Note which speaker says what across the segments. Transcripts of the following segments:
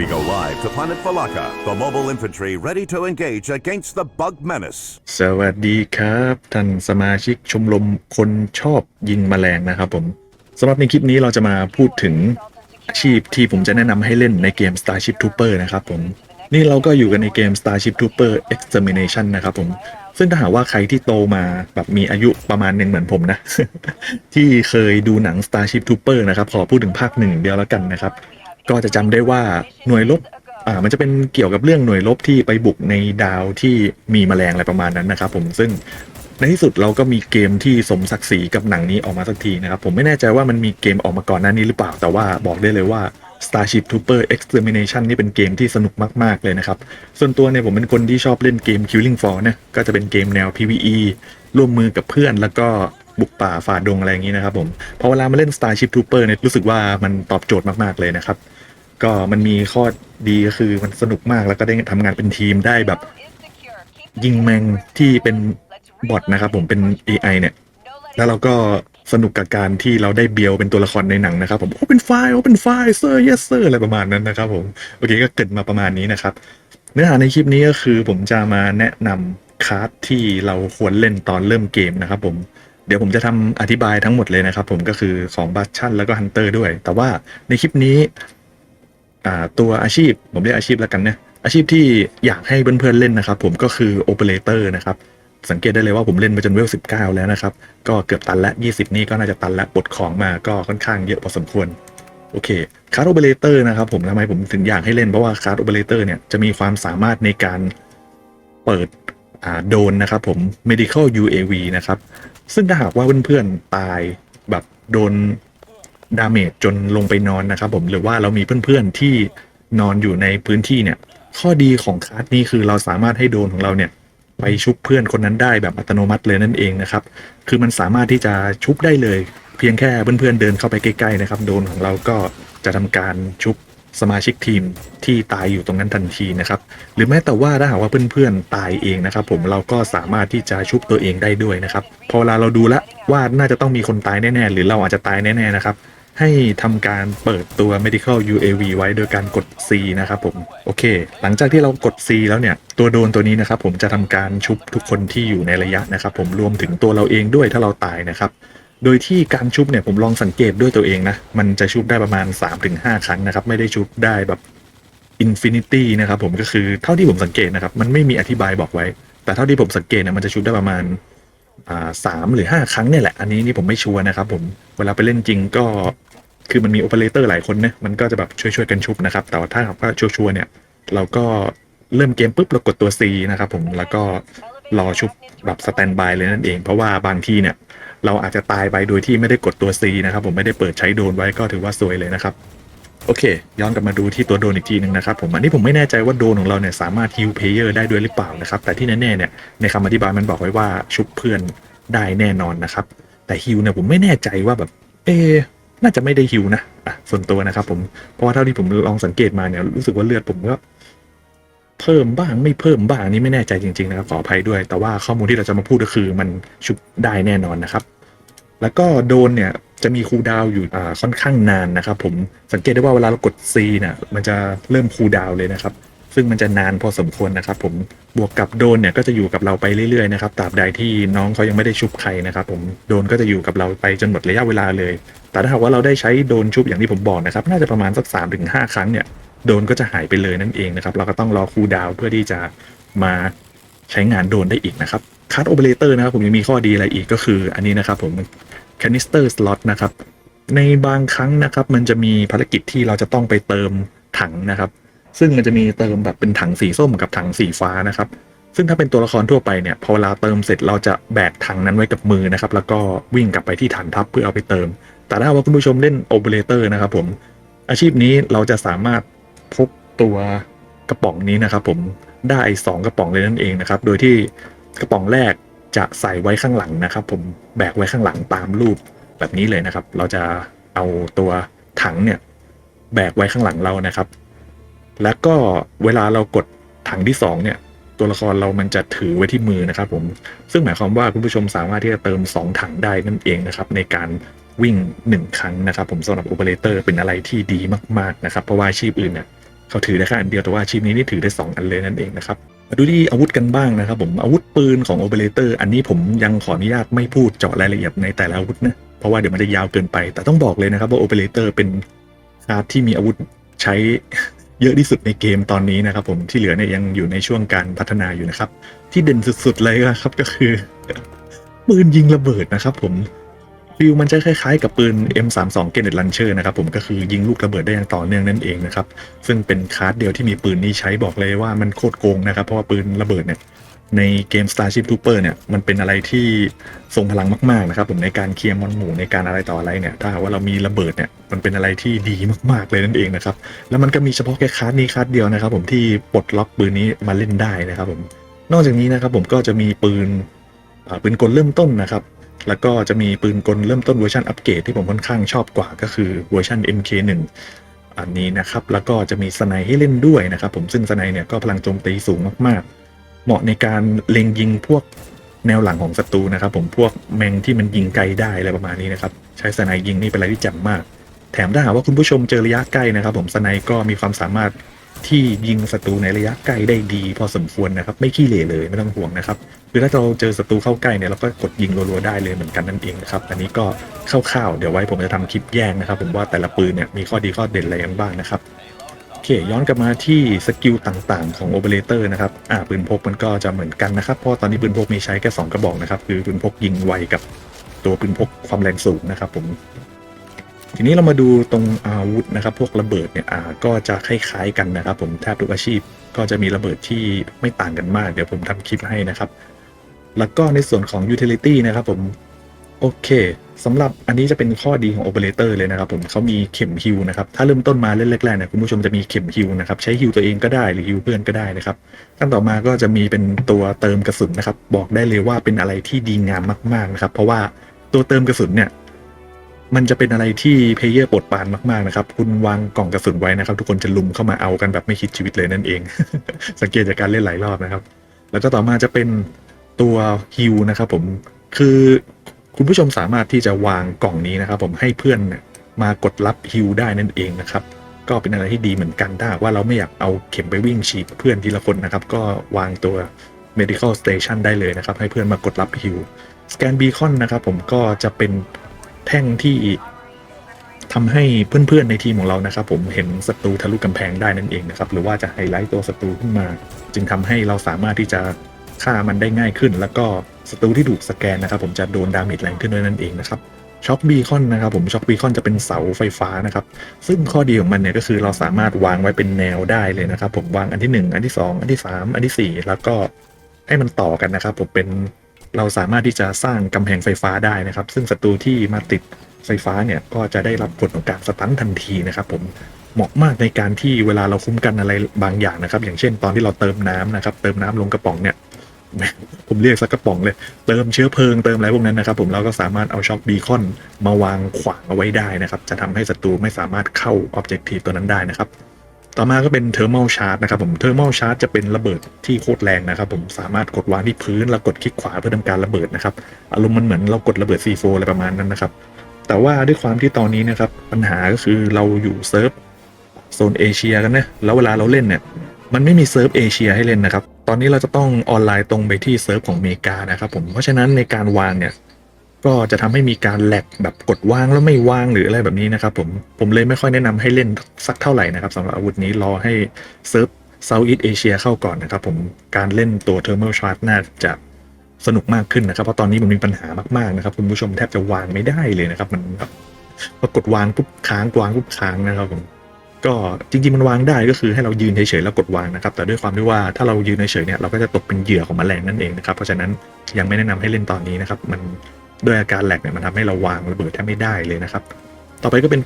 Speaker 1: We go live to Planet Falaka, the mobile infantry ready to engage against the bug menace.
Speaker 2: สวัสดีครับท่านสมาชิกชมรมคนชอบยิงแมลงนะครับผมสำหรับในคลิปนี้เราจะมาพูดถึงอาชีพที่ผมจะแนะนำให้เล่นในเกม Starship Trooper นะครับผม นี่เราก็อยู่กันในเกม Starship Trooper Extermination นะครับผม ซึ่งถ้าหากว่าใครที่โตมาแบบมีอายุประมาณหนึ่งเหมือนผมนะ ที่เคยดูหนัง Starship Trooper นะครับ ขอพูดถึงภาคหนึ่งเดียวแล้วกันนะครับ ก็จะจำได้ว่าหน่วยรบอ่ามันจะเป็นเกี่ยวกับเรื่องหน่วยรบที่ไปบุกในดาวที่มีแมลงอะไรประมาณนั้นนะครับผมซึ่งในที่สุดเราก็มีเกมที่สมศักดิ์ศรีกับหนังนี้ออกมาสักทีนะครับ ผมไม่แน่ใจว่ามันมีเกมออกมาก่อนหน้านี้หรือเปล่า แต่ว่าบอกได้เลยว่า Starship Trooper Extermination นี่เป็นเกมที่สนุกมาก ๆ เลยนะครับ ส่วนตัวเนี่ยผมเป็นคนที่ชอบเล่นเกม Killing Floor นะก็จะเป็นเกมแนว PVE ร่วมมือกับเพื่อนแล้วก็ บุกป่าฝ่าดงอะไรอย่างนี้นะครับผมพอเวลามาเล่น Starship Trooper เนี่ยรู้สึกว่ามันตอบโจทย์มากๆเลยนะครับ ก็มันมีข้อดีก็คือมันสนุกมากแล้วก็ได้ทำงานเป็นทีมได้แบบ ยิงแมงที่เป็นบอทนะครับผมเป็น AI เนี่ย แล้วเราก็สนุกกับการที่เราได้เบียวเป็นตัวละครในหนังนะครับ ผมโอ้เป็นไฟล์โอ้เป็นไฟล์เซอร์ yes เซอร์อะไรประมาณนั้นนะครับผมโอเคก็เกิดมาประมาณนี้นะครับ เนื้อหาในคลิปนี้ก็คือผมจะมาแนะนำคาร์ดที่เราควรเล่นตอนเริ่มเกมนะครับผม เดี๋ยวผมจะทำอธิบายทั้งหมดเลยนะครับ ผมก็คือของบัตชั่นแล้วก็ฮันเตอร์ด้วย แต่ว่าในคลิปนี้ตัวอาชีพผมเรียกอาชีพแล้วกันเนะอาชีพที่อยากให้เพื่อนๆเล่นนะครับ ผมก็คือโอเปอเรเตอร์นะครับสังเกตได้เลยว่าผมเล่นมาจนเวล 19 แล้วนะครับ ก็เกือบตันละ 20 นี่ก็น่าจะตันละปลดของมาก็ค่อนข้างเยอะพอสมควร โอเคคาร์ดโอเปอเรเตอร์นะครับผมทำไมผมถึงอยากให้เล่นเพราะว่าคาร์ดโอเปอเรเตอร์เนี่ยจะมีความสามารถในการเปิดโดนนะครับผม medical UAV นะครับ ซึ่งถ้าหากว่าเพื่อนๆตายแบบโดนดาเมจจนลงไปนอนนะครับผมหรือว่าเรามีเพื่อนๆที่นอนอยู่ในพื้นที่เนี่ย ข้อดีของคาร์ดนี้คือเราสามารถให้โดนของเราเนี่ย ไปชุบเพื่อนคนนั้นได้แบบอัตโนมัติเลยนั่นเองนะครับ คือมันสามารถที่จะชุบได้เลย เพียงแค่เพื่อนๆเดินเข้าไปใกล้ๆนะครับ โดนของเราก็จะทำการชุบ สมาชิกทีมที่ตายอยู่ตรงนั้นทันทีนะครับ หรือแม้แต่ว่าถ้าหากว่าเพื่อนๆตายเองนะครับ ผมเราก็สามารถที่จะชุบตัวเองได้ด้วยนะครับ พอเวลาเราดูแล้วว่าน่าจะต้องมีคนตายแน่ๆ หรือเราอาจจะตายแน่ๆนะครับให้ทำการเปิดตัว medical UAV ไว้โดยการกด C นะครับผม โอเค หลังจากที่เรากด C แล้วเนี่ย ตัวโดรนตัวนี้นะครับผมจะทำการชุบทุกคนที่อยู่ในระยะนะครับผมรวมถึงตัวเราเองด้วยถ้าเราตายนะครับ โดยที่การชุบเนี่ยผมลองสังเกตด้วยตัวเองนะ มันจะชุบได้ประมาณ 3-5 ครั้งนะครับ ไม่ได้ชุบได้แบบอินฟินิตี้นะครับผมก็คือเท่าที่ผมสังเกตนะครับ มันไม่มีอธิบายบอกไว้ แต่เท่าที่ผมสังเกตเนี่ยมันจะชุบได้ประมาณสามหรือห้าครั้งเนี่ยแหละ อันนี้นี่ผมไม่ชัวร์นะครับผมเวลาไปเล่นจริงก็คือมันมีโอเปอเรเตอร์หลายคนเนี่ยมันก็จะแบบช่วยๆกันชุบนะครับ แต่ว่าถ้าหากว่าชัวร์ๆเนี่ย เราก็เริ่มเกมปุ๊บเรากดตัว C นะครับผมแล้วก็รอชุบแบบสแตนบายเลยนั่นเอง เพราะว่าบางทีเนี่ย เราอาจจะตายไปโดยที่ไม่ได้กดตัว C นะครับผมไม่ได้เปิดใช้โดนไว้ก็ถือว่าสวยเลยนะครับโอเค ย้อนกลับมาดูที่ตัวโดนอีกทีหนึ่งนะครับผมอันนี้ผมไม่แน่ใจว่าโดนของเราเนี่ยสามารถฮิลเพเยอร์ได้ด้วยหรือเปล่านะครับ แต่ที่แน่ๆเนี่ยในคำอธิบายมันบอกไว้ว่าชุบเพื่อนได้แน่นอนนะครับ แต่ฮิลเนี่ยผมไม่แน่ใจว่าแบบ เอ น่าจะไม่ได้ฮิวนะอะส่วนตัวนะครับผมเพราะว่าเท่าที่ผมลองสังเกตมาเนี่ยรู้สึกว่าเลือดผมก็ เพิ่มบ้างไม่เพิ่มบ้างอันนี้ไม่แน่ใจจริงๆนะครับขออภัยด้วย แต่ว่าข้อมูลที่เราจะมาพูดก็คือมันชุบได้แน่นอนนะครับ แล้วก็โดนเนี่ยจะมีคูลดาวอยู่อ่าค่อนข้างนานนะครับผมสังเกตได้ว่าเวลาเรากด C เนี่ยมันจะเริ่มคูลดาวเลยนะครับ ซึ่งมันจะนานพอสมควรนะครับ ผมบวกกับโดนเนี่ยก็จะอยู่กับเราไปเรื่อยๆนะครับตราบใดที่น้องเขายังไม่ได้ชุบใครนะครับ ผมโดนก็จะอยู่กับเราไปจนหมดระยะเวลาเลย แต่ถ้าหากว่าเราได้ใช้โดนชุบอย่างที่ผมบอกนะครับ น่าจะประมาณสัก3าถึงหครั้งเนี่ย โดนก็จะหายไปเลยนั่นเองนะครับ เราก็ต้องรอคูลดาวเพื่อที่จะมาใช้งานโดนได้อีกนะครับคั t โอเปอเรเตอร์นะครับผมยังมีข้อดีอะไรอีกก็คือ อันนี้นะครับผม canister slot นะครับในบางครั้งนะครับมันจะมีภารกิจที่เราจะต้องไปเติมถังนะครับ ซึ่งมันจะมีเติมแบบเป็นถังสีส้มกับถังสีฟ้านะครับ ซึ่งถ้าเป็นตัวละครทั่วไปเนี่ยพอเวลาเติมเสร็จเราจะแบกถังนั้นไว้กับมือนะครับ แล้วก็วิ่งกลับไปที่ฐานทัพเพื่อเอาไปเติม แต่ถ้าว่าคุณผู้ชมเล่นโอเปอเรเตอร์นะครับผมอาชีพนี้เราจะสามารถ พกตัวกระป๋องนี้นะครับ ผมได้สองกระป๋องเลยนั่นเองนะครับ โดยที่กระป๋องแรกจะใส่ไว้ข้างหลังนะครับ ผมแบกไว้ข้างหลังตามรูปแบบนี้เลยนะครับ เราจะเอาตัวถังเนี่ยแบกไว้ข้างหลังเรานะครับ แล้วก็เวลาเรากดถังที่สองเนี่ยตัวละครเรามันจะถือไว้ที่มือนะครับ ผมซึ่งหมายความว่าคุณผู้ชมสามารถที่จะเติม 2 ถังได้นั่นเองนะครับ ในการวิ่ง 1 ครั้งนะครับ ผมสำหรับโอเปอเรเตอร์เป็นอะไรที่ดีมาก ๆนะครับ เพราะว่าอาชีพอื่นเนี่ย เขาถือได้แค่อันเดียวแต่ว่าอาชีพนี้นี่ถือได้ 2 อันเลยนั่นเองนะครับมาดูที่อาวุธกันบ้างนะครับผมอาวุธปืนของโอเปอเรเตอร์อันนี้ผมยังขออนุญาตไม่พูดเจาะรายละเอียดในแต่ละอาวุธนะเพราะว่าเดี๋ยวมันจะยาวเกินไป แต่ต้องบอกเลยนะครับว่าโอเปอเรเตอร์เป็นคาร์ดที่มีอาวุธใช้เยอะที่สุดในเกมตอนนี้นะครับผมที่เหลือเนี่ยยังอยู่ในช่วงการพัฒนาอยู่นะครับ ที่เด่นสุดๆเลยครับก็คือปืนยิงระเบิดนะครับผม ฟิลมันจะคล้ายๆกับปืน M32 Grenade Launcher นะครับผมก็คือยิงลูกระเบิดได้อย่างต่อเนื่องนั่นเองนะครับ ซึ่งเป็นคาร์ดเดียวที่มีปืนนี้ใช้บอกเลยว่ามันโคตรโกงนะครับ เพราะว่าปืนระเบิดเนี่ยในเกม Starship Trooper เนี่ยมันเป็นอะไรที่ทรงพลังมากๆนะครับผมในการเคลียร์มอนหมู่ในการอะไรต่ออะไรเนี่ย ถ้าว่าเรามีระเบิดเนี่ยมันเป็นอะไรที่ดีมากๆเลยนั่นเองนะครับ แล้วมันก็มีเฉพาะแค่คาร์ดนี้คาร์ดเดียวนะครับ ผมที่ปลดล็อกปืนนี้มาเล่นได้นะครับผมนอกจากนี้นะครับผมก็จะมีปืนปืนกลเริ่มต้นนะครับ แล้วก็จะมีปืนกลเริ่มต้นเวอร์ชันอัปเกรดที่ผมค่อนข้างชอบกว่าก็คือเวอร์ชัน MK1 อันนี้นะครับ แล้วก็จะมีสไนให้เล่นด้วยนะครับ ผมซึ่งสไนเนี่ยก็พลังโจมตีสูงมากๆ เหมาะในการเล็งยิงพวกแนวหลังของศัตรูนะครับ ผมพวกแมงที่มันยิงไกลได้อะไรประมาณนี้นะครับ ใช้สไนยิงนี่เป็นอะไรที่แจ่มมาก แถมถ้าหากว่าคุณผู้ชมเจอระยะใกล้นะครับ ผมสไนก็มีความสามารถที่ยิงศัตรูในระยะใกล้ได้ดี พอสมควรนะครับ ไม่ขี้เหร่เลยไม่ต้องห่วงนะครับ คือถ้าเราเจอศัตรูเข้าใกล้เนี่ยเราก็กดยิงรัวๆได้เลยเหมือนกันนั่นเองนะครับอันนี้ก็คร่าวๆเดี๋ยวไว้ผมจะทำคลิปแยกนะครับ ผมว่าแต่ละปืนเนี่ยมีข้อดีข้อเด่นอะไรกันบ้างนะครับโอเคย้อนกลับมาที่สกิลต่างๆของโอเปอเรเตอร์นะครับอ่าปืนพกมันก็จะเหมือนกันนะครับเพราะตอนนี้ปืนพกมีใช้แค่สองกระบอกนะครับคือปืนพกยิงไวกับตัวปืนพกความแรงสูงนะครับ ผมทีนี้เรามาดูตรงอาวุธนะครับ พวกระเบิดเนี่ยอ่าก็จะคล้ายๆกันนะครับ ผมแทบทุกอาชีพก็จะมีระเบิดที่ไม่ต่างกันมาก เดี๋ยวผมทำคลิปให้นะครับ แล้วก็ในส่วนของ utility นะครับผม โอเคสำหรับอันนี้จะเป็นข้อดีของ operator เลยนะครับผมเขามีเข็มฮิวนะครับ ถ้าเริ่มต้นมาเล่นแรกๆเนี่ยคุณผู้ชมจะมีเข็มฮิวนะครับ ใช้ฮิวตัวเองก็ได้หรือฮิวเพื่อนก็ได้นะครับขั้นต่อมาก็จะมีเป็นตัวเติมกระสุนนะครับ บอกได้เลยว่าเป็นอะไรที่ดีงามมากๆนะครับ เพราะว่าตัวเติมกระสุนเนี่ยมันจะเป็นอะไรที่เพลเยอร์ปวดปานมากๆนะครับ คุณวางกล่องกระสุนไว้นะครับ ทุกคนจะลุมเข้ามาเอากันแบบไม่คิดชีวิตเลยนั่นเอง สังเกตจากการเล่นหลายรอบนะครับ แล้วก็ต่อมาจะเป็น ตัวฮิวนะครับผมคือคุณผู้ชมสามารถที่จะวางกล่องนี้นะครับ ผมให้เพื่อนมากดรับฮิวได้นั่นเองนะครับ ก็เป็นอะไรที่ดีเหมือนกันถ้าว่าเราไม่อยากเอาเข็มไปวิ่งฉีดเพื่อนทีละคนนะครับ ก็วางตัว medical station ได้เลยนะครับ ให้เพื่อนมากดรับฮิวสแกนบีคอนนะครับผมก็จะเป็นแท่งที่ทำให้เพื่อนๆในทีมของเรานะครับ ผมเห็นศัตรูทะลุกำแพงได้นั่นเองนะครับ หรือว่าจะไฮไลท์ตัวศัตรูขึ้นมา จึงทำให้เราสามารถที่จะ ฆ่ามันได้ง่ายขึ้น แล้วก็ศัตรูที่ถูกสแกนนะครับผมจะโดนดาเมจแรงขึ้นด้วยนั่นเองนะครับช็อคบีคอนนะครับผมช็อคบีคอนจะเป็นเสาไฟฟ้านะครับ ซึ่งข้อดีของมันเนี่ยก็คือเราสามารถวางไว้เป็นแนวได้เลยนะครับ ผมวางอันที่ 1 อันที่ 2 อันที่ 3 อันทีสี่ 4 แล้วก็ให้มันต่อกันนะครับ ผมเป็นเราสามารถที่จะสร้างกำแพงไฟฟ้าได้นะครับ ซึ่งศัตรูที่มาติดไฟฟ้าเนี่ยก็จะได้รับผลของการสตันทันทีนะครับผมเหมาะมากในการที่เวลาเราคุ้มกันอะไรบางอย่างนะครับ อย่างเช่นตอนที่เราเติมน้ำนะครับ เติมน้ำลงกระป๋องเนี่ย ผมเรียกสักกระป๋องเลย เติมเชื้อเพลิงเติมอะไรพวกนั้นนะครับผมเราก็สามารถเอาช็อคบีคอนมาวางขวางเอาไว้ได้นะครับ จะทำให้ศัตรูไม่สามารถเข้าออบเจกตีฟตัวนั้นได้นะครับต่อมาก็เป็นเทอร์ a ม c ชาร์ e นะครับผมเทอร์ a ม c ชาร์ e จะเป็นระเบิดที่โคตรแรงนะครับผมสามารถกดวางที่พื้นแล้วกดคลิกขวาเพื่อทำการระเบิดนะครับอารมณ์มันเหมือนเรากดระเบิด C4 อะไรประมาณนั้นนะครับแต่ว่าด้วยความที่ตอนนี้นะครับปัญหาก็คือเราอยู่เซิร์ฟโซนเอเชียกันนะแล้วเวลาเราเล่นเนี่ยมันไม่มีเซิร์ฟเอเชียให้เล่นนะครับ ตอนนี้เราจะต้องออนไลน์ตรงไปที่เซิร์ฟของอเมริกานะครับผมเพราะฉะนั้นในการวางเนี่ยก็จะทำให้มีการแหลกแบบกดวางแล้วไม่วางหรืออะไรแบบนี้นะครับผมผมเลยไม่ค่อยแนะนำให้เล่นสักเท่าไหร่นะครับสำหรับอาวุธนี้รอให้เซิร์ฟเซาท์อีสเอเชียเข้าก่อนนะครับผมการเล่นตัวเทอร์ a l ชาร์ e น่าจะสนุกมากขึ้นนะครับ เพราะตอนนี้มันมีปัญหามากๆนะครับ คุณผู้ชมแทบจะวางไม่ได้เลยนะครับ มันแบบกดวางปุ๊บค้างวางปุ๊บค้างนะครับผม ก็จริงๆมันวางได้ก็คือให้เรายืนเฉยๆแล้วกดวางนะครับ แต่ด้วยความที่ว่าถ้าเรายืนเฉยๆเนี่ยเราก็จะตกเป็นเหยื่อของแมลงนั่นเองนะครับเพราะฉะนั้นยังไม่แนะนำให้เล่นตอนนี้นะครับ มันด้วยอาการแหลกเนี่ยมันทำให้เราวางระเบิดแทบไม่ได้เลยนะครับ ต่อไปก็เป็น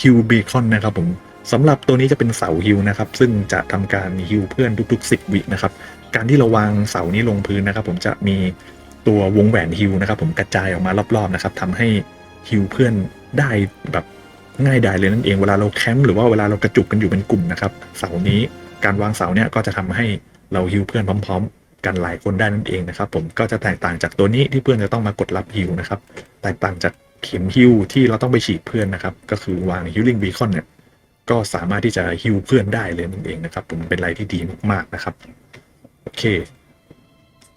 Speaker 2: คิวบีคอนนะครับผมสำหรับตัวนี้จะเป็นเสาฮิวนะครับ ซึ่งจะทำการฮิวเพื่อนทุกๆ 10 วินะครับ การที่เราวางเสานี้ลงพื้นนะครับ ผมจะมีตัววงแหวนฮิวนะครับ ผมกระจายออกมารอบๆนะครับทำให้ฮิวเพื่อนได้แบบ ง่ายดายเลยนั่นเองเวลาเราแคมป์หรือว่าเวลาเรากระจุกกันอยู่เป็นกลุ่มนะครับเสานี้การวางเสาเนี่ยก็จะทำให้เราฮิวเพื่อนพร้อม ๆ กันหลายคนได้นั่นเองนะครับ ผมก็จะแตกต่างจากตัวนี้ที่เพื่อนจะต้องมากดรับฮิวนะครับแตกต่างจากเข็มฮิวที่เราต้องไปฉีดเพื่อนนะครับก็คือวางฮิลลิ่งบีคอนเนี่ยก็สามารถที่จะฮิวเพื่อนได้เลยนั่นเองนะครับ ผมเป็นอะไรที่ดีมากๆนะครับโอเค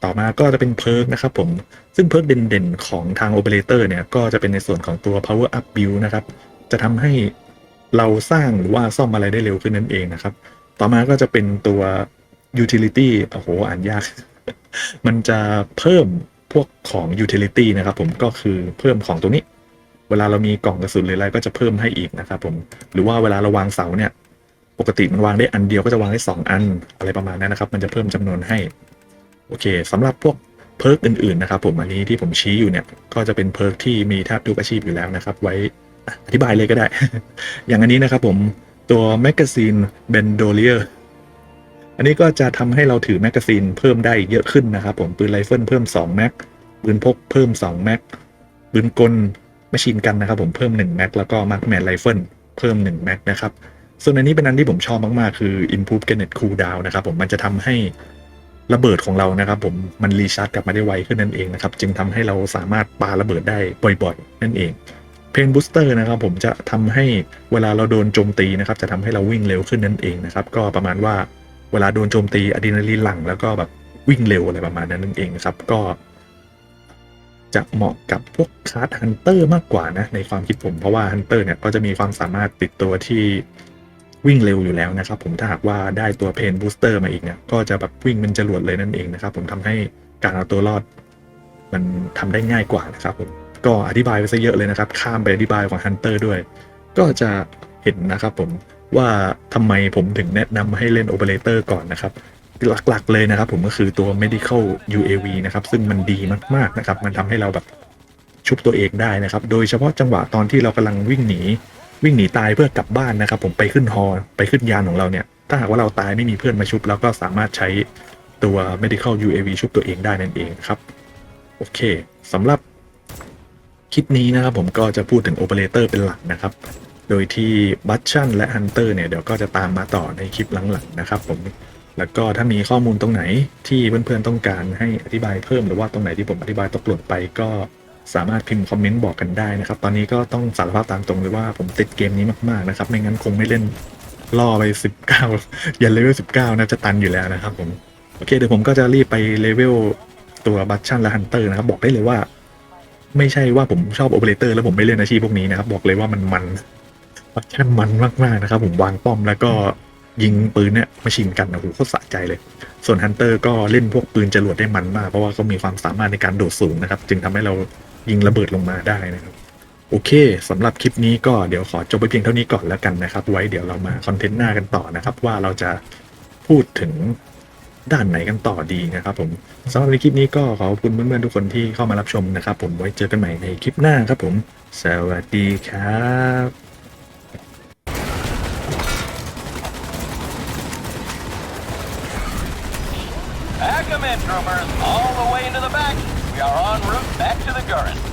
Speaker 2: ต่อมาก็จะเป็นเพิร์กนะครับผมซึ่งเพิร์กเด่นๆ ของทางโอเปอเรเตอร์เนี่ยก็จะเป็นในส่วนของตัว power up build นะครับ จะทำให้เราสร้างหรือว่าซ่อมอะไรได้เร็วขึ้นนั่นเองนะครับ ต่อมาก็จะเป็นตัว utility โอ้โห อ่านยาก มันจะเพิ่มพวกของ utility นะครับผมก็คือเพิ่มของตัวนี้ เวลาเรามีกล่องกระสุนหรืออะไรก็จะเพิ่มให้อีกนะครับผมหรือว่าเวลาเราวางเสาเนี่ย ปกติมันวางได้อันเดียวก็จะวางได้สองอันอะไรประมาณนั้นนะครับ มันจะเพิ่มจำนวนให้ โอเคสำหรับพวกเพิร์กอื่นๆนะครับผมอันนี้ที่ผมชี้อยู่เนี่ย ก็จะเป็นเพิร์กที่มีแทบทุกอาชีพอยู่แล้วนะครับ ไว้ อธิบายเลยก็ได้ อย่างอันนี้นะครับผมตัวแมกกาซีนเบนโดเลียอันนี้ก็จะทำให้เราถือแมกกาซีนเพิ่มได้เยอะขึ้นนะครับผมปืนไรเฟิลเพิ่ม2แม็กปืนพกเพิ่ม2แม็กปืนกลแมชชีนกันนะครับผมเพิ่ม1แม็กแล้วก็มาร์คแมนไรเฟิลเพิ่ม1แม็กนะครับส่วนอันนี้เป็นอันที่ผมชอบมาก ๆ คือ improve grenade cooldown นะครับผมมันจะทำให้ระเบิดของเรานะครับผมมันรีชาร์จกลับมาได้ไวขึ้นนั่นเองนะครับจึงทำให้เราสามารถปาระเบิดได้บ่อย ๆ นั่นเอง เพนบูสเตอร์นะครับผมจะทำให้เวลาเราโดนโจมตีนะครับจะทำให้เราวิ่งเร็วขึ้นนั่นเองนะครับก็ประมาณว่าเวลาโดนโจมตีอะดรีนาลีนหลั่งแล้วก็แบบวิ่งเร็วอะไรประมาณนั้นนั่นเองนะครับก็ จะเหมาะกับพวกคาร์ดฮันเตอร์มากกว่านะในความคิดผมเพราะว่าฮันเตอร์เนี่ยก็จะมีความสามารถติดตัวที่วิ่งเร็วอยู่แล้วนะครับ ผมถ้าหากว่าได้ตัวเพนบูสเตอร์มาอีกเนี่ยก็จะแบบวิ่งเป็นจรวดเลยนั่นเองนะครับ ผมทำให้การเอาตัวรอด มันทำได้ง่ายกว่านะครับผม ก็อธิบายไปซะเยอะเลยนะครับ ข้ามไปอธิบายของฮันเตอร์ด้วย ก็จะเห็นนะครับผมว่าทำไมผมถึงแนะนำให้เล่นโอเปอเรเตอร์ก่อนนะครับ หลักๆเลยนะครับผมก็คือตัว medical UAV นะครับ ซึ่งมันดีมากๆนะครับ มันทำให้เราแบบชุบตัวเองได้นะครับ โดยเฉพาะจังหวะตอนที่เรากำลังวิ่งหนี วิ่งหนีตายเพื่อกลับบ้านนะครับ ผมไปขึ้นฮอไปขึ้นยานของเราเนี่ย ถ้าหากว่าเราตายไม่มีเพื่อนมาชุบเราก็สามารถใช้ตัว medical UAV ชุบตัวเองได้นั่นเองครับ โอเคสำหรับ คลิปนี้นะครับผมก็จะพูดถึงโอเปอเรเตอร์เป็นหลักนะครับ โดยที่บัตชันและฮันเตอร์เนี่ยเดี๋ยวก็จะตามมาต่อในคลิปหลังๆนะครับผมแล้วก็ถ้ามีข้อมูลตรงไหนที่เพื่อนๆต้องการให้อธิบายเพิ่มหรือว่าตรงไหนที่ผมอธิบายตกหล่นไปก็สามารถพิมพ์คอมเมนต์บอกกันได้นะครับ ตอนนี้ก็ต้องสารภาพตามตรงเลยว่าผมติดเกมนี้มากๆนะครับ ไม่งั้นคงไม่เล่นล่อไป 19 ยันเลเวล 19 น่าจะตันอยู่แล้วนะครับผม โอเค เดี๋ยวผมก็จะรีบไปเลเวลตัวบัตชันและฮันเตอร์นะครับ บอกได้เลยว่า ไม่ใช่ว่าผมชอบโอเปอเรเตอร์แล้วผมไม่เล่นอาชีพพวกนี้นะครับ บอกเลยว่ามันมันบัตชันมันมากๆนะครับ ผมวางป้อมแล้วก็ยิงปืนเนี่ยมาชิงกันโอ้โหโคตรสะใจเลย ส่วนฮันเตอร์ก็เล่นพวกปืนจรวดได้มันมาก เพราะว่าเขามีความสามารถในการโดดสูงนะครับ จึงทำให้เรายิงระเบิดลงมาได้นะครับ โอเคสำหรับคลิปนี้ก็เดี๋ยวขอจบไปเพียงเท่านี้ก่อนแล้วกันนะครับ ไว้เดี๋ยวเรามาคอนเทนต์หน้ากันต่อนะครับ ว่าเราจะพูดถึง ด้านไหนกันต่อดีนะครับผมสำหรับในคลิปนี้ก็ขอบคุณเพื่อนๆทุกคนที่เข้ามารับชมนะครับ ผมไว้เจอกันใหม่ในคลิปหน้าครับผม สวัสดีครับ
Speaker 3: Pack 'em in, troopers, all the way into the back. We are en route back to the Gurren.